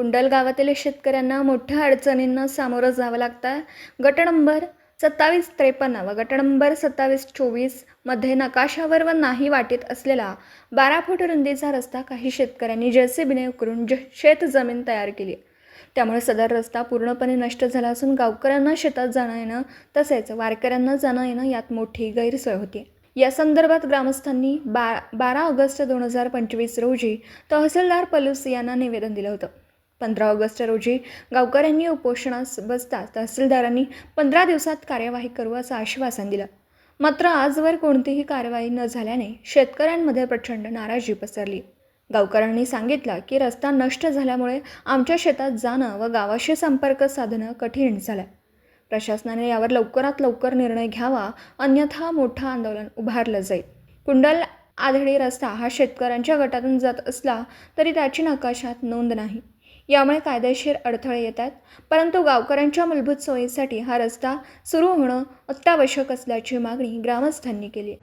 कुंडल गावातील शेतकऱ्यांना मोठ्या अडचणींना सामोरं जावं लागतं. आहे गट नंबर सत्तावीस त्रेपन्न व गट नंबर सत्तावीस चोवीसमध्ये नकाशावर व नाही वाटेत असलेला बारा फूट रुंदीचा रस्ता काही शेतकऱ्यांनी जेसीबीने उकरून ज शेत जमीन तयार केली. त्यामुळे सदर रस्ता पूर्णपणे नष्ट झाला असून गावकऱ्यांना शेतात जाणं येणं तसेच वारकऱ्यांना जाणं येणं यात मोठी गैरसोय होती. या संदर्भात ग्रामस्थांनी बा बारा ऑगस्ट दोन हजार पंचवीस रोजी तहसीलदार पलूस यांना निवेदन दिलं होतं. पंधरा ऑगस्ट रोजी गावकऱ्यांनी उपोषणास बसता तहसीलदारांनी पंधरा दिवसात कार्यवाही करू असं आश्वासन दिलं. मात्र आजवर कोणतीही कारवाई न झाल्याने शेतकऱ्यांमध्ये प्रचंड नाराजी पसरली. गावकऱ्यांनी सांगितलं की रस्ता नष्ट झाल्यामुळे आमच्या शेतात जाणं व गावाशी संपर्क साधणं कठीण झालं. प्रशासनाने यावर लवकरात लवकर निर्णय घ्यावा अन्यथा मोठं आंदोलन उभारलं जाईल. कुंडल आधडी रस्ता हा शेतकऱ्यांच्या गटातून जात असला तरी त्याची नकाशात नोंद नाही. यामुळे कायदेशीर अडथळे येतात. परंतु गावकऱ्यांच्या मूलभूत सोयीसाठी हा रस्ता सुरू होणं अत्यावश्यक असल्याची मागणी ग्रामस्थांनी केली